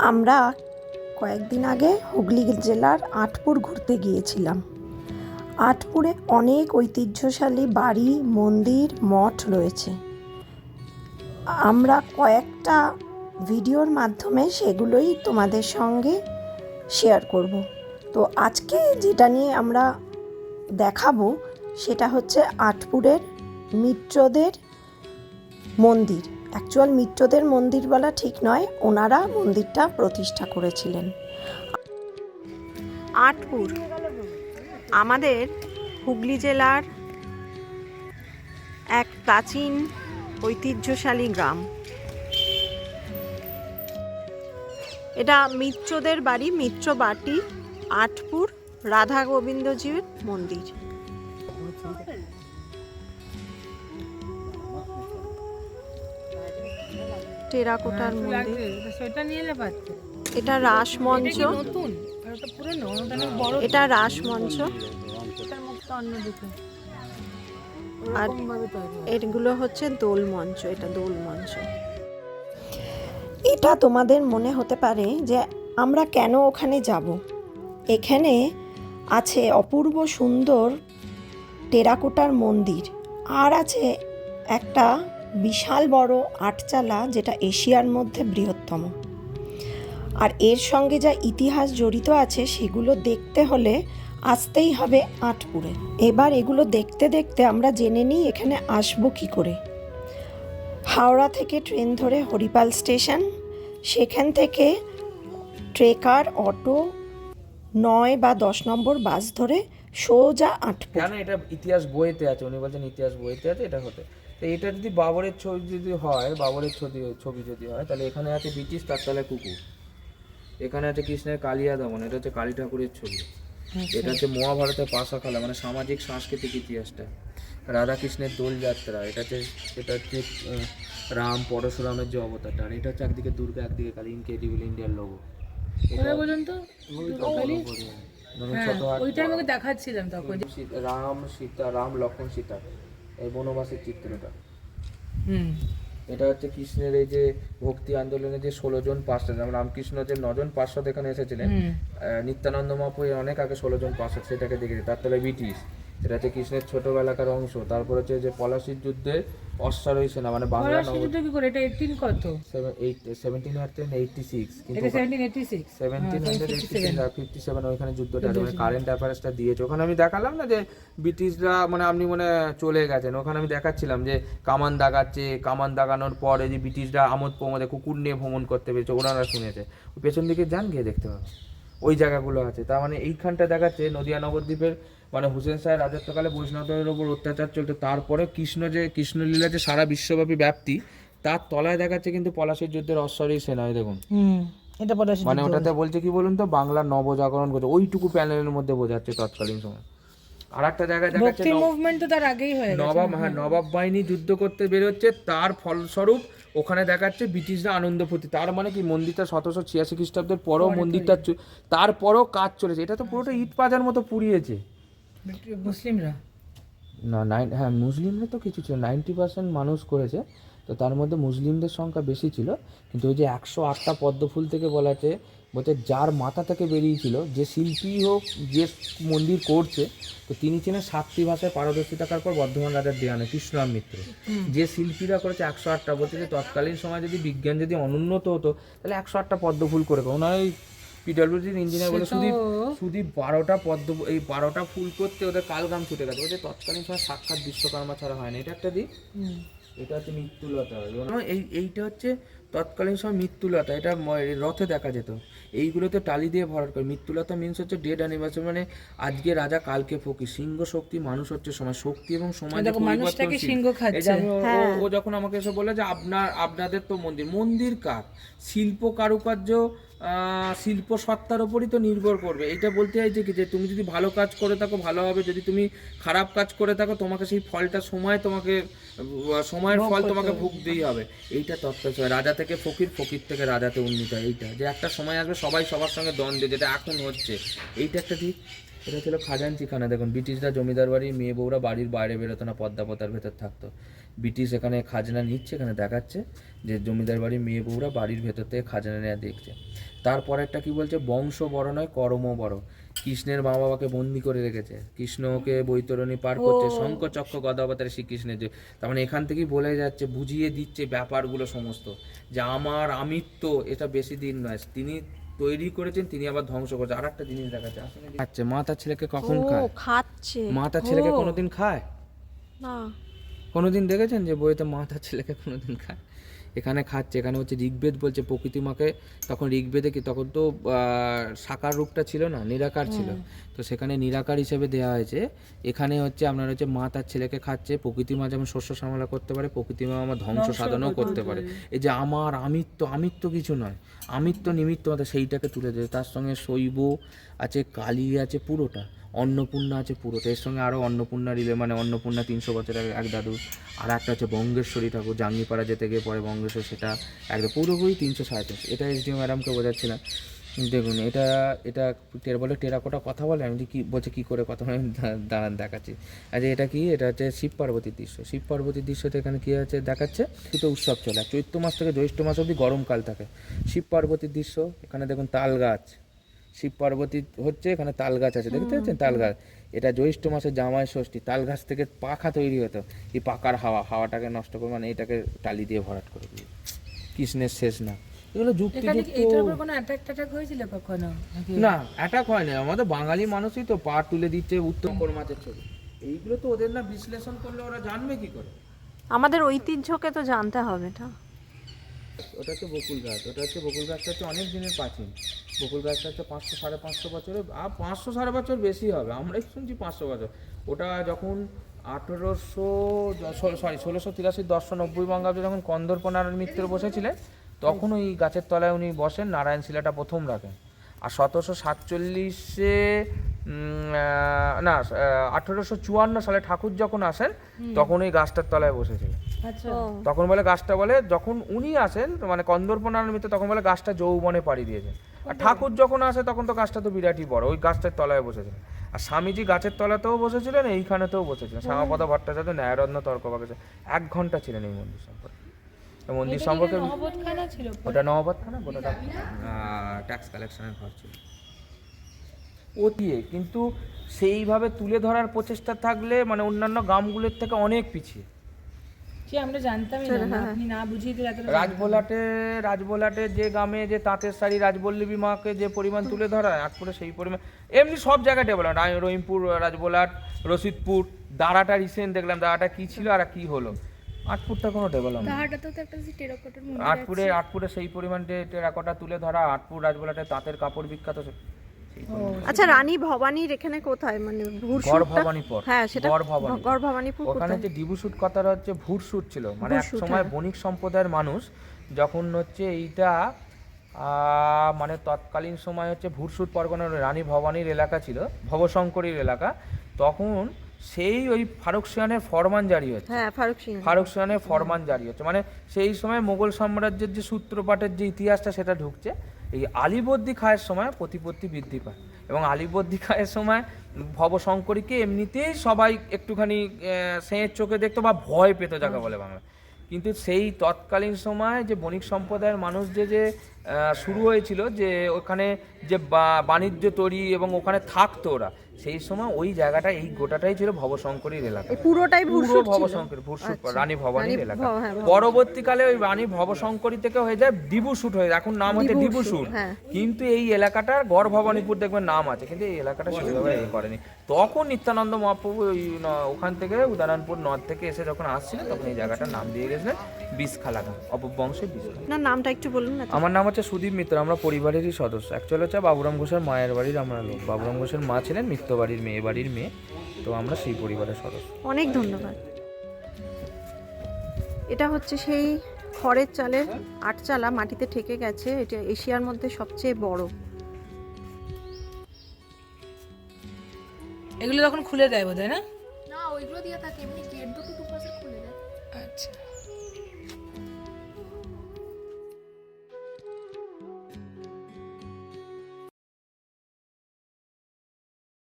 আমরা কয়েকদিন আগে হুগলি জেলার আটপুর ঘুরতে গিয়েছিলাম। আটপুরে অনেক ঐতিহ্যশালী বাড়ি, মন্দির, মঠ রয়েছে। আমরা কয়েকটা ভিডিওর মাধ্যমে সেগুলোই তোমাদের সঙ্গে শেয়ার করব। তো আজকে যেটা নিয়ে আমরা দেখাবো, সেটা হচ্ছে আটপুরের মিত্রদের মন্দির। অ্যাকচুয়াল মিত্রদের মন্দির বলা ঠিক নয়, ওনারা মন্দিরটা প্রতিষ্ঠা করেছিলেন। আটপুর, আমাদের হুগলি জেলার এক প্রাচীন ঐতিহ্যশালী গ্রাম। এটা মিত্রদের বাড়ি, মিত্র বাটি, আটপুর, রাধা গোবিন্দজির মন্দির। টেরাকোটার মন্দির। সেটা নিয়ে পারতে। এটা রাসমঞ্চ নতুন? এটা রাসমঞ্চ আর হয়। এগুলো হচ্ছে দোল মঞ্চ এটা দোল মঞ্চ। এটা তোমাদের মনে হতে পারে যে আমরা কেন ওখানে যাব? এখানে আছে অপূর্ব সুন্দর টেরাকোটার মন্দির। আর আছে একটা বিশাল বড় আটচালা যেটা এশিয়ার মধ্যে বৃহত্তম। আর এর সঙ্গে যা ইতিহাস জড়িত আছে সেগুলো দেখতে হলে আসতেই হবে আটপুরে। এবার এগুলো দেখতে দেখতে আমরা জেনে নিই এখানে আসব কী করে। হাওড়া থেকে ট্রেন ধরে হরিপাল স্টেশন, সেখান থেকে ট্রেকার, অটো, নয় বা দশ নম্বর বাস ধরে সোজা আটপুর। এটা ইতিহাস বইতে আছে? উনি বলছেন ইতিহাস বইতে আছে, এটা হতে। তো এটা যদি বাবরের ছবি যদি হয় বাবরের ছবি ছবি যদি হয় তাহলে এখানে আছে ব্রিটিশ তার তলায় কুকুর। এখানে আছে কৃষ্ণের কালিয়া দমন এটা হচ্ছে কালী ঠাকুরের ছবি। এটা হচ্ছে মহাভারতের পাশাখালা মানে সামাজিক সাংস্কৃতিক ইতিহাসটা। রাধা কৃষ্ণের দোলযাত্রা এটা হচ্ছে এটা হচ্ছে রাম পরশুরামের যে অবতারটা আর এটা হচ্ছে একদিকে দুর্গা একদিকে কালী ইনক্রেডিবল ইন্ডিয়ার লোগো পর্যন্ত? ছোট আমাকে দেখাচ্ছিলাম তখন। রাম সীতা রাম লক্ষ্মণ সীতা। এই বনবাসের চিত্রটা। হুম। এটা হচ্ছে কৃষ্ণের এই যে ভক্তি আন্দোলনে যে ষোলো জন পার্ষদ যেমন রামকৃষ্ণ যে নজন পার্ষদ এখানে এসেছিলেন আহ, নিত্যানন্দ মহাপুর অনেক আগে ষোলো জন পার্ষদ সেটাকে দেখেছে তার তলায় ব্রিটিশ। এটা হচ্ছে কৃষ্ণের ছোটবেলাকার অংশ। তারপর হচ্ছে যে পলাশির যুদ্ধে অশ্বারোহী সেনা মানে বাংলা পলাশ যুদ্ধ কি করে? এটা 18 কত? সেভেন্টিন হান্ড্রেড এইটটি সিক্স কিন্তু এটা 1786 সেভেন্টিন হান্ড্রেড ফিফটি সেভেন ওইখানে যুদ্ধটা মানে কারেন্ট অ্যাফেয়ার্সটা দিয়েছে। ওখানে আমি দেখালাম না যে ব্রিটিশরা মানে আপনি মানে চলে গেছেন। ওখানে আমি দেখাচ্ছিলাম যে কামান দাগাচ্ছে। কামান দাগানোর পরে যে ব্রিটিশরা আমোদ প্রমোদে কুকুর নিয়ে ভ্রমণ করতে পেরেছে। ওনারা শুনেছে। পেছন দিকে যান গিয়ে দেখতে পাবেন। ওই জায়গাগুলো আছে। তার মানে এইখানটা দেখাচ্ছে নদিয়া নবদ্বীপের মানে হুসেন শাহের রাজত্বকালে বৈষ্ণবদের ওপর অত্যাচার চলতো তারপরে কৃষ্ণ যে কৃষ্ণলীলা যে সারা বিশ্বব্যাপী ব্যাপ্তি তার তলায় দেখাচ্ছে কিন্তু পলাশির যুদ্ধের অশ্বরী সেনা এই দেখুন এটা পলাশ মানে ওটাতে বলছে কি বলুন তো বাংলা নবজাগরণ করছে ওইটুকু প্যানেলের মধ্যে বোঝাচ্ছে তৎকালীন সময়। আর একটা জায়গায় দেখাচ্ছে ভক্তি মুভমেন্ট তো তার আগেই হয়ে নবাব হ্যাঁ নবাব বাহিনী যুদ্ধ করতে বেরোচ্ছে তার ফলস্বরূপ ওখানে দেখাচ্ছে ব্রিটিশরা আনন্দ ফুর্তি। তার মানে কি মন্দিরটা সতেরোশো ছিয়াশি খ্রিস্টাব্দের পরও মন্দিরটা চু- তারপরও কাজ চলেছে। এটা তো পুরোটা ইট পাজার মতো পুড়িয়েছে। মুসলিমরা? না নাইন হ্যাঁ মুসলিমরা তো কিছু ছিল নাইনটি পার্সেন্ট মানুষ করেছে। তো তার মধ্যে মুসলিমদের সংখ্যা বেশি ছিল। কিন্তু ওই যে একশো আটটা পদ্মফুল থেকে বলা আছে বলছে যার মাথা থেকে বেরিয়েছিল যে শিল্পী হোক যে মন্দির করছে তো তিনি ছিলেন সাতটি ভাষায় পারদর্শী থাকার পর বর্ধমান রাজার দেওয়ানে কৃষ্ণরাম মিত্র। যে শিল্পীরা করেছে একশো আটটা বলছে যে তৎকালীন সময় যদি বিজ্ঞান যদি অনুন্নত হতো তাহলে একশো আটটা পদ্ম ফুল করে ওনার ওই পিডাব্লিউডির ইঞ্জিনিয়ার বলে শুধু শুধু বারোটা পদ্ম এই বারোটা ফুল করতে ওদের কালগ্রাম ছুটে গেছে। ওদের তৎকালীন সময় সাক্ষাৎ বিশ্বকর্মা ছাড়া হয় না। এটা একটা দিক। এটা হচ্ছে মৃত্যুলতা। এই এইটা হচ্ছে তৎকালীন সময় মৃত্যুলতা। এটা রথে দেখা যেত। এইগুলোতে টালি দিয়ে ভরাট করে। মৃত্যুলতা মিনস হচ্ছে ডেড অ্যানিভার্সারি মানে আজকে রাজা কালকে ফকি সিংহ শক্তি মানুষ হচ্ছে সময় শক্তি এবং সময় দেখো মানুষটাকে সিংহ খাচ্ছে। ও যখন আমাকে এসে বলে যে আপনার আপনাদের তো মন্দির। মন্দির কার? শিল্প কারুকার্য শিল্প সত্তার ওপরই তো নির্ভর করবে। এটা বলতে চাইছে কি যে তুমি যদি ভালো কাজ করে থাকো ভালো হবে। যদি তুমি খারাপ কাজ করে থাকো তোমাকে সেই ফলটা সময় তোমাকে সময়ের ফল তোমাকে ভুগতেই হবে। এইটা তত্ত্ব। রাজা থেকে ফকির ফকির থেকে রাজাতে উন্নীত। হয় এইটা যে একটা সময় আসবে সবাই সবার সঙ্গে দ্বন্দ্বে যেটা এখন হচ্ছে। এইটা একটা দিক এটা ছিল খাজানচিখানা দেখুন ব্রিটিশরা জমিদার বাড়ির মেয়ে বউরা বাড়ির বাইরে বেরোতো না পদ্মা পতার ভেতর থাকতো। ব্রিটিশ এখানে খাজনা নিচ্ছে এখানে দেখাচ্ছে যে জমিদার বাড়ির মেয়ে বউরা বাড়ির ভেতর থেকে খাজনা নেওয়া দেখছে। তারপরেরটা কি বলছে? বংশ বড় নয় কর্ম বড়। কৃষ্ণের মা বাবাকে বন্দি করে রেখেছে। কৃষ্ণকে বৈতরণী পার করছে শঙ্খ চক্র গদাবতারে শ্রীকৃষ্ণের যে তার মানে এখান থেকেই বলে যাচ্ছে বুঝিয়ে দিচ্ছে ব্যাপারগুলো সমস্ত। যে আমার আমিত্ব এটা বেশি দিন নয়। তিনি তৈরি করেছেন তিনি আবার ধ্বংস করেছেন। আর একটা জিনিস দেখাচ্ছে আসলে খাচ্ছে। মা তার ছেলেকে কখন খায়? খাচ্ছে। মা তার ছেলেকে কোনোদিন খায়? না। কোনোদিন দেখেছেন যে বইতে মা তার ছেলেকে কোনোদিন খায়? এখানে খাচ্ছে এখানে হচ্ছে ঋগ্বেদ বলছে প্রকৃতি মাকে তখন ঋগ্বেদে কি তখন তো সাকার রূপটা ছিল না নিরাকার ছিল। তো সেখানে নিরাকার হিসেবে দেওয়া হয়েছে। এখানে হচ্ছে আপনার হচ্ছে মা তার ছেলেকে খাচ্ছে প্রকৃতি মা যেমন শস্য সামলা করতে পারে প্রকৃতি মা আমার ধ্বংস সাধনও করতে পারে। এই যে আমার আমিত্ব আমিত্ব কিছু নয় আমিত্ব নিমিত্ত মাত্র সেইটাকে তুলে দেয় তার সঙ্গে শৈব আছে কালী আছে পুরোটা। অন্নপূর্ণা আছে পুরোটা এর সঙ্গে আরও অন্নপূর্ণা রিলে মানে অন্নপূর্ণা তিনশো বছরের এক দাদু, আর একটা হচ্ছে বঙ্গেশ্বরী ঠাকুর, জাঙ্গিপাড়া যেতে গিয়ে পরে বঙ্গেশ্বর, সেটা একদম পুরোপুরি তিনশো সাড়ে এটা এসডিও ম্যাডামকে বোঝাচ্ছিলাম। দেখুন, এটা এটা টের বলে টেরাকোটা কথা বলে, আমি কি বলছে কী করে কথা আমি দাঁড়ান দেখাচ্ছি। আচ্ছা এটা কি? এটা হচ্ছে শিব পার্বতীর দৃশ্য। শিব পার্বতীর দৃশ্যতে এখানে কী হচ্ছে দেখাচ্ছে? দুটো উৎসব চলে চৈত্র মাস থেকে জ্যৈষ্ঠ মাস অবধি গরমকাল থাকে। শিব পার্বতীর দৃশ্য, এখানে দেখুন তাল গাছ। শিব পার্বতী হচ্ছে এখানে তাল গাছ আছে দেখতে পাচ্ছেন? তাল গাছ। এটা জ্যৈষ্ঠ মাসে জামাই ষষ্ঠী তাল গাছ থেকে পাখা তৈরি হতো। এই পাকার হাওয়া হাওয়াটাকে নষ্ট করে মানে এটাকে টালি দিয়ে ভরাট করে দিয়ে কৃষ্ণের শেষ না। এগুলো কখনো? না অ্যাটাক হয় না আমাদের বাঙালি মানুষই তো পা তুলে দিচ্ছে উত্তম মাছের ছবি। এইগুলো তো ওদের না বিশ্লেষণ করলে ওরা জানবে কি করে? আমাদের ঐতিহ্যকে তো জানতে হবে না ওটা হচ্ছে বকুল গাছ ওটা হচ্ছে বকুল গাছটা হচ্ছে অনেক দিনের প্রাচীন। বকুল গাছটা হচ্ছে পাঁচশো সাড়ে পাঁচশো বছরের আর পাঁচশো সাড়ে বছর বেশি হবে আমরাই শুনছি পাঁচশো বছর। ওটা যখন আঠেরোশো সরি ষোলোশো তিরাশি দশশো নব্বই বঙ্গাব্দে যখন কন্দর্প নারায়ণ মিত্র বসেছিলেন তখন ওই গাছের তলায় উনি বসেন নারায়ণ শিলাটা প্রথম রাখেন। আর সতেরোশো সাতচল্লিশে না আঠেরোশো চুয়ান্ন সালে ঠাকুর যখন আসেন তখন ওই গাছটার তলায় বসেছিলেন। তখন বলে গাছটা বলে যখন উনি আসেন মানে কন্দর্প নারায়ণ মিত্র তখন বলে গাছটা যৌবনে পাড়ি দিয়েছে আর ঠাকুর যখন আসে তখন তো গাছটা তো বিরাটই বড় ওই গাছটার তলায় বসেছিলেন। আর স্বামীজি গাছের তলাতেও বসেছিলেন এইখানেতেও বসেছিলেন। শ্যামাপদ ভট্টাচার্য ন্যায়রত্ন তর্ক বাগেছে এক ঘণ্টা ছিলেন এই মন্দির সম্পর্কে। মন্দির সম্পর্কে ওটা ট্যাক্স কালেকশনের ঘর ছিল। ও দিয়ে কিন্তু সেইভাবে তুলে ধরার প্রচেষ্টা থাকলে মানে অন্যান্য গ্রামগুলোর থেকে অনেক পিছিয়ে। সে আমরা জানতামই না আপনি না বুঝিয়ে দিলে রাজবোলাটে রাজবোলাটে যে গ্রামে যে তাঁতের শাড়ি রাজবল্লভী মাকে যে পরিমাণ তুলে ধরা আটপুরে সেই পরিমাণ এমনি সব জায়গায় ডেভেলপ রহিমপুর রাজবোলাট রশিদপুর দাঁড়াটা রিসেন্ট দেখলাম দাঁড়াটা কি ছিল আর কি হলো আটপুরটা কোনো ডেভেলপ আটপুরে আটপুরে সেই পরিমাণ টেরাকোটা তুলে ধরা আটপুর রাজবোলাটে তাঁতের কাপড় বিখ্যাত। আচ্ছা রানী ভবানীর এখানে কোথায়? মানে ভুরসুটটা ভবানীপুর। হ্যাঁ সেটা গড় ভবানী গড় ভবানীপুর ওখানে যে ডিবুসুট কথাটা হচ্ছে ভুরসুট ছিল। মানে এক সময় হ্যাঁ। বণিক সম্প্রদায়ের মানুষ যখন হচ্ছে এইটা মানে তৎকালীন সময় হচ্ছে ভুরসুট পরগনার রানী ভবানীর এলাকা ছিল ভবশঙ্করীর এলাকা তখন সেই ওই ফারুক সিয়ানের ফরমান জারি হচ্ছে। হ্যাঁ ফারুক সিয়ানের ফরমান জারি হচ্ছে। মানে সেই সময় মোগল সাম্রাজ্যের যে সূত্রপাতের যে ইতিহাসটা সেটা ঢুকছে। এই আলিবর্দি খায়ের সময় প্রতিপত্তি বৃদ্ধি পায় এবং আলিবর্দি খায়ের সময় ভবশঙ্করীকে এমনিতেই সবাই একটুখানি সেঁয়ের চোখে দেখতো বা ভয় পেত যাকে বলে বাংলা কিন্তু সেই তৎকালীন সময় যে বণিক সম্প্রদায়ের মানুষ যে যে শুরু হয়েছিল যে ওখানে যে বাণিজ্য তৈরি এবং ওখানে থাকতো ওরা সেই সময় ওই জায়গাটা এই গোটাটাই ছিল ভবশঙ্করীর এলাকা। পুরোটাই পুরো ভুরসুট ভবশঙ্কর ভূষুট আচ্ছা। রানী ভবানীর এলাকা। হ্যাঁ, পরবর্তীকালে ওই রানী ভবশঙ্করী থেকে হয়ে যায় দিবুসুট হয়ে। এখন নাম হচ্ছে দিবুসুট, হ্যাঁ। কিন্তু এই এলাকাটার গড় ভবানীপুর দেখবেন নাম আছে কিন্তু এই এলাকাটা সেভাবে এ করেনি। তখন নিত্যানন্দ মহাপ্রভু ওই ওখান থেকে উদানানপুর নদ থেকে এসে যখন আসছিল তখন এই জায়গাটার নাম দিয়ে গেছিলেন বিষখালা গান অপবংশে বিষখালা না নামটা একটু বলুন না আমার নাম হচ্ছে সুদীপ মিত্র আমরা পরিবারেরই সদস্য। অ্যাকচুয়ালি হচ্ছে বাবুরাম ঘোষের মায়ের বাড়ির আমরা লোক। বাবুরাম ঘোষের মা ছিলেন মিত্র বাড়ির মেয়ে বাড়ির মেয়ে। তো আমরা সেই পরিবারের সদস্য। অনেক ধন্যবাদ। এটা হচ্ছে সেই খড়ের চালের আটচালা মাটিতে ঠেকে গেছে। এটা এশিয়ার মধ্যে সবচেয়ে বড়। এগুলো তখন খুলে দেয় বোধ হয় না? না ওইগুলো দিয়ে থাকে। এমনি গেট দুটো দুপাশে খুলে দেয়। আচ্ছা।